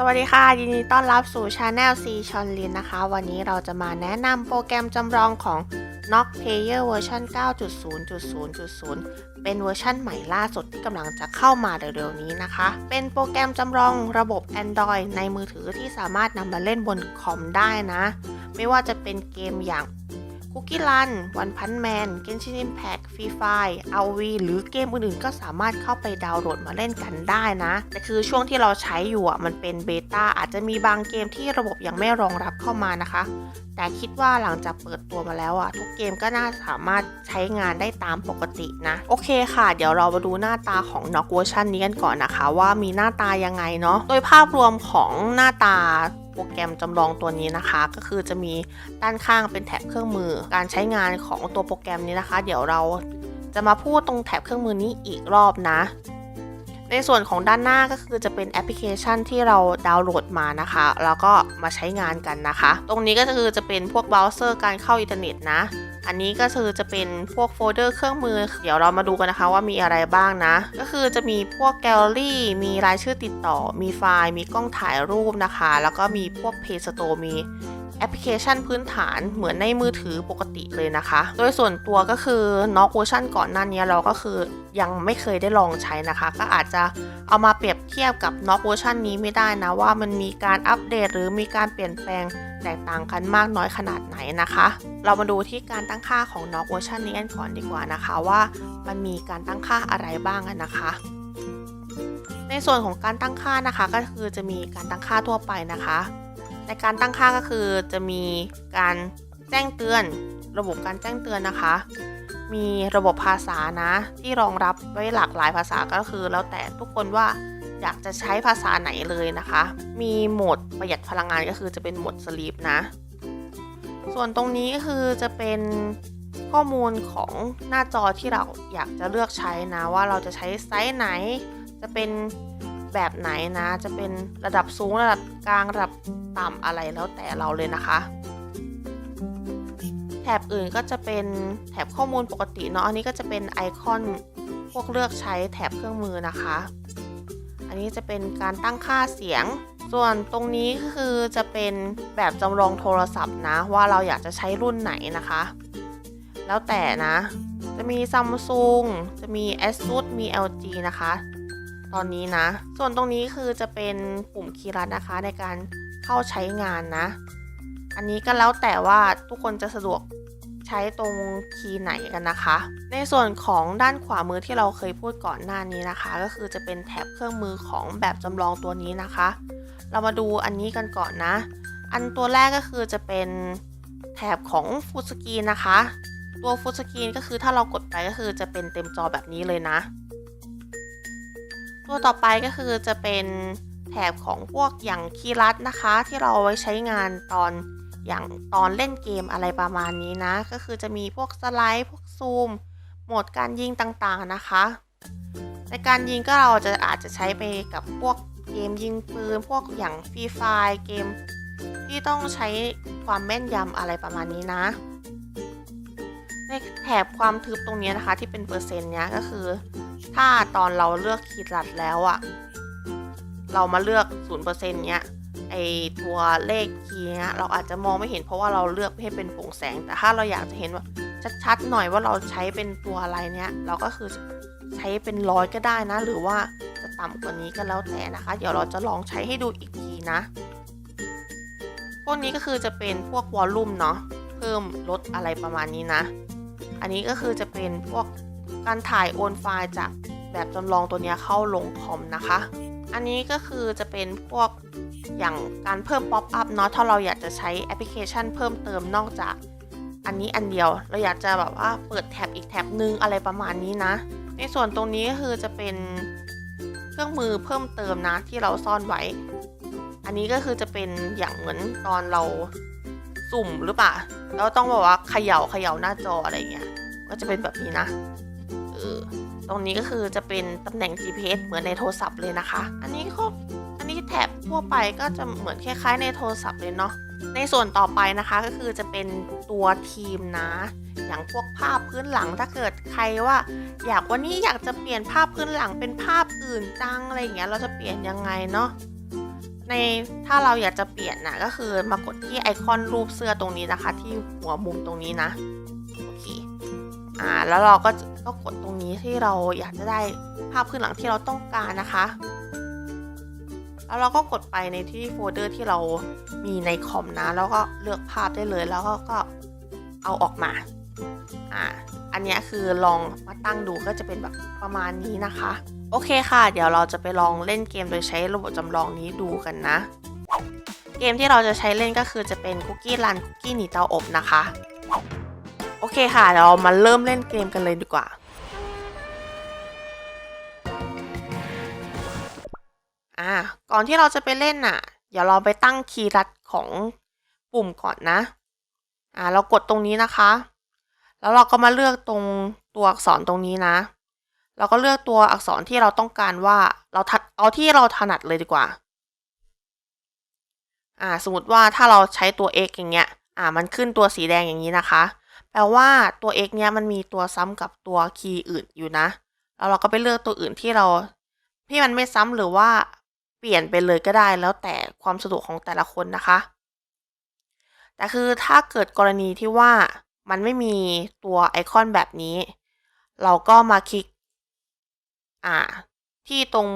สวัสดีค่ะ ยินดีต้อนรับสู่ช anel C ชอนลินนะคะ วันนี้เราจะมาแนะนำโปรแกรมจำลองของ n o c Player เวอร์ชัน9.0.0.0 เป็นเวอร์ชันใหม่ล่าสุดที่กำลังจะเข้ามาเร็วๆนี้นะคะ เป็นโปรแกรมจำลองระบบ Android ในมือถือที่สามารถนำมาเล่นบนคอมได้นะ ไม่ว่าจะเป็นเกมอย่าง คุกกี้รันวันพันแมนเกนชินอิมแพคฟรีไฟเอาวีหรือเกมอื่นๆ ก็สามารถเข้าไปดาวน์โหลดมาเล่นกันได้นะ แต่คือช่วงที่เราใช้อยู่อะมันเป็นเบต้าอาจจะมีบางเกมที่ระบบยังไม่รองรับเข้ามานะคะ แต่คิดว่าหลังจากเปิดตัวมาแล้วอะทุกเกมก็น่าสามารถใช้งานได้ตามปกตินะ โอเคค่ะ เดี๋ยวเรามาดูหน้าตาของ Knock เวอร์ชันนี้กันก่อนนะคะ ว่ามีหน้าตายังไงเนาะโดยภาพรวมของหน้าตา ปรแกรมจำลองตัวนี้นะคะ ก็คือจะมีด้านข้างเป็นแถบเครื่องมือ การใช้งานของตัวโปรแกรมนี้นะคะ เดี๋ยวเราจะมาพูดตรงแถบเครื่องมือนี้อีกรอบนะ ในส่วนของด้านหน้าก็คือจะเป็นแอปพลิเคชันที่เราดาวน์โหลดมานะคะ แล้วก็มาใช้งานกันนะคะ ตรงนี้ก็คือจะเป็นพวกเบราว์เซอร์การเข้าอินเทอร์เน็ตนะ อันนี้ก็คือจะเป็นพวกโฟลเดอร์เครื่องมือ เดี๋ยวเรามาดูกันนะคะว่ามีอะไรบ้างนะ ก็คือจะมีพวกแกลเลอรี่ มีรายชื่อติดต่อ มีไฟล์ มีกล้องถ่ายรูปนะคะ แล้วก็มีพวก Play Store มีแอปพลิเคชันพื้นฐานเหมือนในมือถือปกติเลยนะคะ โดยส่วนตัวก็คือ Knock เวอร์ชันก่อนหน้านี้เราก็คือยังไม่เคยได้ลองใช้นะคะ ก็อาจจะเอามาเปรียบเทียบกับ Knock เวอร์ชันนี้ไม่ได้นะว่ามันมีการอัปเดตหรือมีการเปลี่ยนแปลง แตกต่างกันมากน้อยขนาดไหนนะคะ เรามาดูที่การตั้งค่าของ Knock เวอร์ชันนี้กันก่อนดีกว่านะคะว่ามันมีการตั้งค่าอะไรบ้างกันนะคะ ในส่วนของการตั้งค่านะคะก็คือจะมีการตั้งค่าทั่วไปนะคะ ในการตั้งค่าก็คือจะมีการแจ้งเตือน ระบบการแจ้งเตือนนะคะ มีระบบภาษานะที่รองรับไว้หลากหลายภาษาก็คือแล้วแต่ทุกคนว่า อยากจะใช้ภาษาไหนเลยนะคะ มีโหมดประหยัดพลังงานก็คือจะเป็นโหมดสลีปนะ ส่วนตรงนี้ก็คือจะเป็นข้อมูลของหน้าจอที่เราอยากจะเลือกใช้นะ ว่าเราจะใช้ไซส์ไหน จะเป็นแบบไหนนะ จะเป็นระดับสูงระดับกลางระดับต่ำอะไรแล้วแต่เราเลยนะคะแถบอื่นก็จะเป็นแถบข้อมูลปกติเนาะ อันนี้ก็จะเป็นไอคอนพวกเลือกใช้แถบเครื่องมือนะคะ อันนี้จะเป็นการตั้งค่าเสียง ส่วนตรงนี้ก็คือจะเป็นแบบจำลองโทรศัพท์นะ ว่าเราอยากจะใช้รุ่นไหนนะคะ แล้วแต่นะ จะมี Samsung จะมี ASUS มี LG นะคะ ตอนนี้นะ ส่วนตรงนี้คือจะเป็นปุ่มคีย์ลัดนะคะในการเข้าใช้งานนะ อันนี้ก็แล้วแต่ว่าทุกคนจะสะดวก ใช้ตรงคีย์ไหนกันนะคะ ในส่วนของด้านขวามือที่เราเคยพูดก่อนหน้านี้นะคะ ก็คือจะเป็นแถบเครื่องมือของแบบจำลองตัวนี้นะคะ เรามาดูอันนี้กันก่อนนะ อันตัวแรกก็คือจะเป็นแถบของฟูสกีนนะคะ ตัวฟูสกีนก็คือถ้าเรากดไปก็คือจะเป็นเต็มจอแบบนี้เลยนะ ตัวต่อไปก็คือจะเป็นแถบของพวกอย่างคีย์ลัดนะคะ ที่เราเอาไว้ใช้งานตอน อย่างตอนเล่นเกมอะไรประมาณนี้นะ ก็คือจะมีพวกสไลด์ พวกซูม โหมดการยิงต่างๆนะคะ ในการยิงก็เราจะอาจจะใช้ไปกับพวกเกมยิงปืน พวกอย่างฟรีไฟเกมที่ต้องใช้ความแม่นยำอะไรประมาณนี้นะ ในแถบความทึบตรงนี้นะคะ ที่เป็นเปอร์เซ็นต์เนี้ยก็คือ ถ้าตอนเราเลือกคีย์ลัดแล้วอะเรามาเลือก 0%เนี้ย ไอตัวเลขคีย์เนี้ยเราอาจจะมองไม่เห็นเพราะว่าเราเลือกให้เป็นโปร่งแสง แต่ถ้าเราอยากจะเห็นว่าชัดๆหน่อยว่าเราใช้เป็นตัวอะไรเนี้ยเราก็คือใช้เป็นร้อยก็ได้นะ หรือว่าจะต่ำกว่านี้ก็แล้วแต่นะคะ เดี๋ยวเราจะลองใช้ให้ดูอีกทีนะ พวกนี้ก็คือจะเป็นพวกวอลลุ่มเนาะเพิ่มลดอะไรประมาณนี้นะ อันนี้ก็คือจะเป็นพวกการถ่ายโอนไฟล์จากแบบจำลองตัวนี้เข้าลงคอมนะคะ อันนี้ก็คือจะเป็นพวก อย่างการเพิ่มป๊อปอัพเนาะถ้าเราอยากจะใช้แอปพลิเคชันเพิ่มเติมนอกจากอันนี้อันเดียว เราอยากจะแบบว่าเปิดแท็บอีกแท็บนึงอะไรประมาณนี้นะ ในส่วนตรงนี้ก็คือจะเป็นเครื่องมือเพิ่มเติมนะที่เราซ่อนไว้ อันนี้ก็คือจะเป็นอย่างเหมือนตอนเราสุ่มหรือเปล่าแล้วต้องบอกว่าเขย่าเขย่าหน้าจออะไรเงี้ย ก็จะเป็นแบบนี้นะเออตรงนี้ก็คือจะเป็นตำแหน่ง GPS เหมือนในโทรศัพท์เลยนะคะ อันนี้ก็ แท็บทั่วไปก็จะเหมือนคล้ายๆในโทรศัพท์เลยเนาะ ในส่วนต่อไปนะคะก็คือจะเป็นตัวทีมนะ อย่างพวกภาพพื้นหลังถ้าเกิดใครว่า อยากวันนี้อยากจะเปลี่ยนภาพพื้นหลังเป็นภาพอื่นจังอะไรอย่างเงี้ยเราจะเปลี่ยนยังไงเนาะในถ้าเราอยากจะเปลี่ยนนะก็คือมากดที่ไอคอนรูปเสื้อตรงนี้นะคะ ที่หัวมุมตรงนี้นะโอเคอ่าแล้วเราก็ก็กดตรงนี้ที่เราอยากจะได้ภาพพื้นหลังที่เราต้องการนะคะ แล้วเราก็กดไปในที่โฟลเดอร์ที่เรามีในคอมนะ แล้วก็เลือกภาพได้เลยแล้วก็ก็เอาออกมาอ่าอันเนี้ยคือลองมาตั้งดูก็จะเป็นแบบประมาณนี้นะคะ โอเคค่ะ เดี๋ยวเราจะไปลองเล่นเกมโดยใช้ระบบจำลองนี้ดูกันนะ เกมที่เราจะใช้เล่นก็คือจะเป็นคุกกี้รันคุกกี้หนีเตาอบนะคะ โอเคค่ะเดี๋ยวเรามาเริ่มเล่นเกมกันเลยดีกว่า อ่าก่อนที่เราจะไปเล่นน่ะเดี๋ยวเราไปตั้งคีย์ลัดของปุ่มก่อนนะ อ่า เรากดตรงนี้นะคะ แล้วเราก็มาเลือกตรงตัวอักษรตรงนี้นะ เราก็เลือกตัวอักษรที่เราต้องการว่าเราทัดเอาที่เราถนัดเลยดีกว่า อ่า สมมติว่าถ้าเราใช้ตัว x อย่างเงี้ย อ่า มันขึ้นตัวสีแดงอย่างนี้นะคะ แปลว่าตัว x เนี้ยมันมีตัวซ้ำกับตัวคีย์อื่นอยู่นะ แล้วเราก็ไปเลือกตัวอื่นที่เราที่มันไม่ซ้ำหรือว่า เปลี่ยนไปเลยก็ได้แล้วแต่ความสะดวกของแต่ละคนนะคะ แต่คือถ้าเกิดกรณีที่ว่ามันไม่มีตัวไอคอนแบบนี้ เราก็มาคลิก อ่า ที่ตรง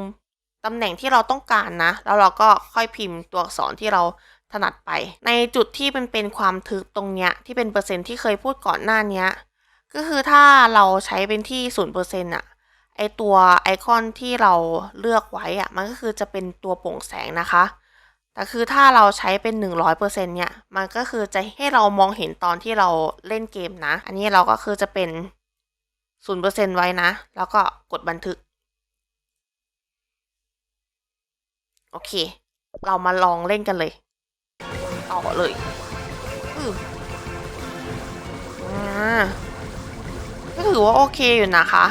ตำแหน่งที่เราต้องการนะ แล้วเราก็ค่อยพิมพ์ตัวอักษรที่เราถนัดไป ในจุดที่เป็นเป็นความทึบตรงเนี้ยที่เป็นเปอร์เซ็นต์ที่เคยพูดก่อนหน้านี้ก็คือถ้าเราใช้เป็นที่ศูนย์เปอร์เซ็นต์อะ ไอตัวไอคอนที่เราเลือกไว้อะมันก็คือจะเป็นตัวโปร่งแสงนะคะ แต่คือถ้าเราใช้เป็น 100%เนี่ย มันก็คือจะให้เรามองเห็นตอนที่เราเล่นเกมนะ อันนี้เราก็คือจะเป็น 0%ไว้นะ แล้วก็กดบันทึก โอเค เรามาลองเล่นกันเลย ต่อเลยอืออ่าก็ถือว่าโอเคอยู่นะคะ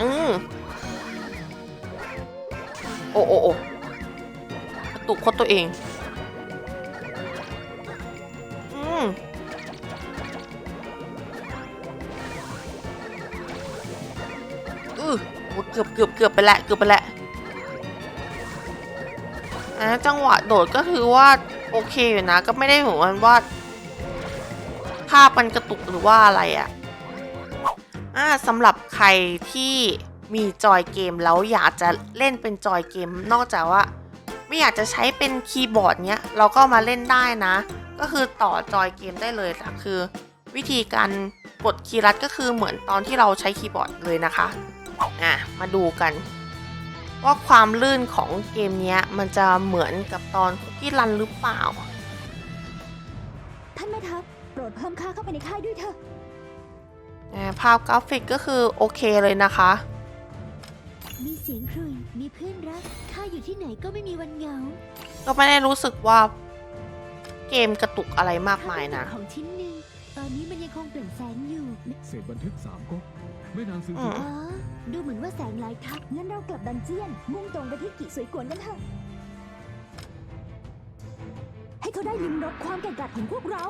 อืมโอ้โอ้โอ้กระตุกโคตรตัวเอง อืมอือเกือบเกือบเกือบไปแล้วเกือบไปแล้วอะจังหวะโดดก็ถือว่า โอเคอยู่นะ ก็ไม่ได้เหมือนว่าภาพมันกระตุกหรือว่าอะไรอะ่ะ อ่าสำหรับใครที่มีจอยเกมแล้วอยากจะเล่นเป็นจอยเกม นอกจากว่า ไม่อยากจะใช้เป็นคีย์บอร์ดเนี้ยเราก็มาเล่นได้นะ ก็คือต่อจอยเกมได้เลยค่ะคือ วิธีการกดคีย์ลัดก็คือเหมือนตอนที่เราใช้คีย์บอร์ดเลยนะคะอะมาดูกัน ว่าความลื่นของเกมเนี้ยมันจะเหมือนกับตอนคุกกี้รันหรือเปล่า ท่านแม่ทัพโปรดเพิ่มค่าเข้าไปในค่ายด้วยเถอะ ภาพกราฟิกก็คือโอเคเลยนะคะ มีเสียงครุยมีเพื่อนรักข้าอยู่ที่ไหนก็ไม่มีวันเหงาก็ไม่ได้รู้สึกว่าเกมกระตุกอะไรมากมายนะข้เป็นของชิ้นหนึ่งตอนนี้มันยังคงเปล่งแสงอยู่เศษบันทึกสามก๊กแม่นางซื้ออืมอ๋อดูเหมือนว่าแสงหลายทับงั้นเรากลับดันเจียน มุ่งตรงไปที่กิสวยกวนกันเถอะให้เขาได้ลิ้มรสความแก่งกาจของพวกเรา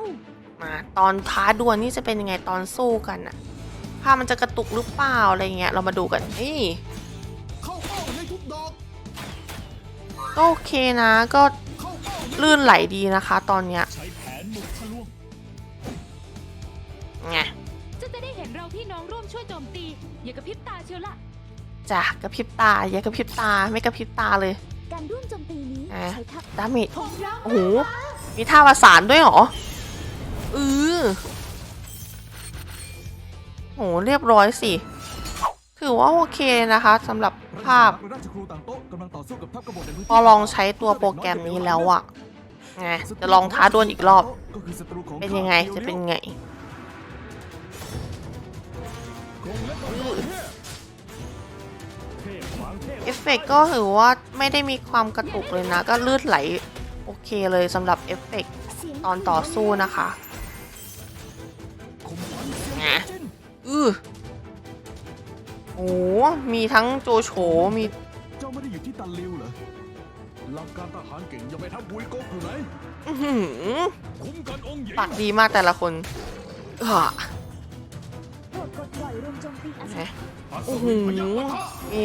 มาตอนท้าดวลนี่จะเป็นยังไงตอนสู้กันอะ ภาพมันจะกระตุกหรือเปล่าอะไรเงี้ยเรามาดูกันนี่เข้าเป้าให้ทุกดอกก็โอเคนะก็เข้าเป้าลื่นไหลดีนะคะ ตอนเนี้ยใช้แผนหมุกทะลวงไงจะจะได้เห็นเราพี่น้องร่วมช่วยโจมตี อย่ากระพริบตาเชียวละจ้ะกระพริบตา อย่ากระพริบตาไม่กระพริบตาเลย การร่วมโจมตีนี้อะใช้ทัพดาเมจของเราโอ้โหมีท่าประสานด้วยเหรอเออโหเรียบร้อยสิ ถือว่าโอเคเลยนะคะสำหรับภาพราชครูต่างโต๊ะกำลังต่อสู้กับทัพกบฏในพื้นที่พอลองใช้ตัวโปรแกรมนี้แล้วอะไงจะลองท้าดวลอีกรอบก็คือศัตรูของเป็นยังไงจะเป็นไงคงเล็กกว่าเราเทพขวางเทพเอฟเฟกต์ก็ถือว่าไม่ได้มีความกระตุกเลยนะ ก็ลื่นไหลโอเคเลยสำหรับเอฟเฟกต์เสียงตอนต่อสู้นะคะคมสันเซียวไงจิ้น อือโอ้มีทั้งโจโฉมีเจ้าไม่ได้อยู่ที่ตันลิวเหรอหลักการทหารเก่งยังไม่ทับบุยก๊กอยู่ไหนอื้อหือคุ้มกันองค์หญิงปากดีมากแต่ละคนเออโปรดกดปล่อยรวมโจมตีอาไงศัยอัศโอ้โหวินพยัคฆ์ปะทะมี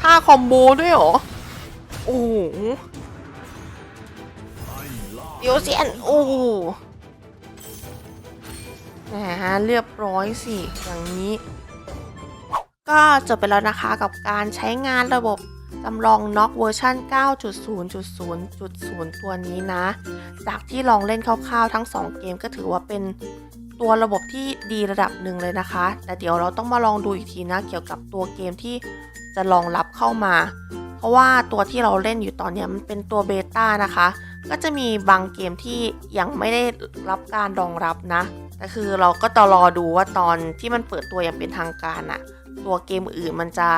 ท่าคอมโบด้วยเหรอ โอ้โหไอ้ล่าเดี๋ยวเซียน โอ้โห แหมเรียบร้อยสิอย่างนี้ ก็จบไปแล้วนะคะกับการใช้งานระบบจำลองน็อกเวอร์ชัน9.0.0.0 ตัวนี้นะ จากที่ลองเล่นคร่าวๆทั้ง 2 เกมก็ถือว่าเป็นตัวระบบที่ดีระดับหนึ่งเลยนะคะ แต่เดี๋ยวเราต้องมาลองดูอีกทีนะ เกี่ยวกับตัวเกมที่จะรองรับเข้ามา เพราะว่าตัวที่เราเล่นอยู่ตอนนี้มันเป็นตัวเบต้านะคะ ก็จะมีบางเกมที่ยังไม่ได้รับการรองรับนะ แต่คือเราก็ต้องรอดูว่าตอนที่มันเปิดตัวอย่างเป็นทางการอะตัวเกมอื่นมันจะ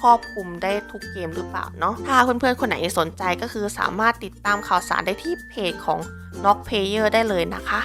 ครอบคลุมได้ทุกเกมหรือเปล่าเนาะ ถ้าเพื่อนๆ คนไหนสนใจก็คือสามารถติดตามข่าวสารได้ที่เพจของ n o c k Player ได้เลยนะคะ